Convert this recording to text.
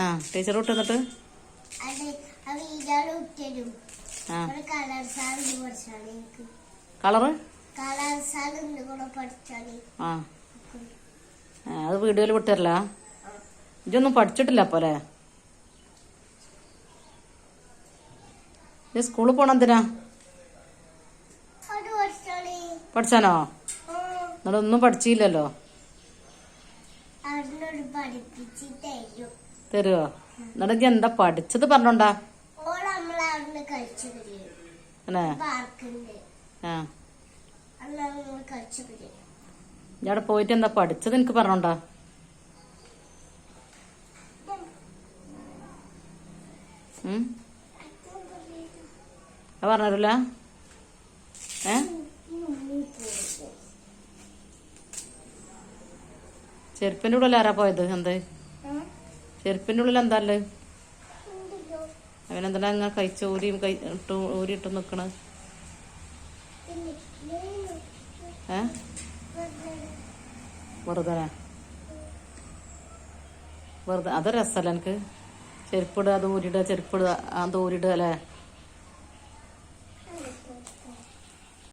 ആ. ടീച്ചർ വിട്ട് എന്നിട്ട് കളറ്? ആ. അത് വീഡിയോയിൽ വിട്ടുതരല ഇതൊന്നും പഠിച്ചിട്ടില്ല അപ്പോലെ ഇത് സ്കൂളിൽ പോണം എന്തിനാ? പഠിച്ചാനോ? എന്നിട്ടൊന്നും പഠിച്ചില്ലല്ലോ. പഠിപ്പിച്ചിട്ടേ തരുവോ? എന്നിട്ട് എന്താ പഠിച്ചത് പറഞ്ഞോണ്ടാ? അല്ലേ? അവിടെ പോയിട്ട് എന്താ പഠിച്ചത് എനിക്ക് പറഞ്ഞോണ്ടാ? പറഞ്ഞില്ല ഏ? കൂടെ ഉള്ളിൽ ആരാ പോയത്? എന്ത്? ചെരുപ്പിന്റെ ഉള്ളിൽ എന്താ അല്ലേ അവനെന്താ ഇങ്ങനെ കഴിച്ച ഊരിയും കൈ ഇട്ട് ഊരിയിട്ട് നിൽക്കണ ഏ? വെറുതെ വെറുതെ അത് രസമല്ല എനിക്ക്. ചെരുപ്പിടുക അത് ഊരിടുക ചെരുപ്പിടുക അത് ഊരിടുക അല്ലേ?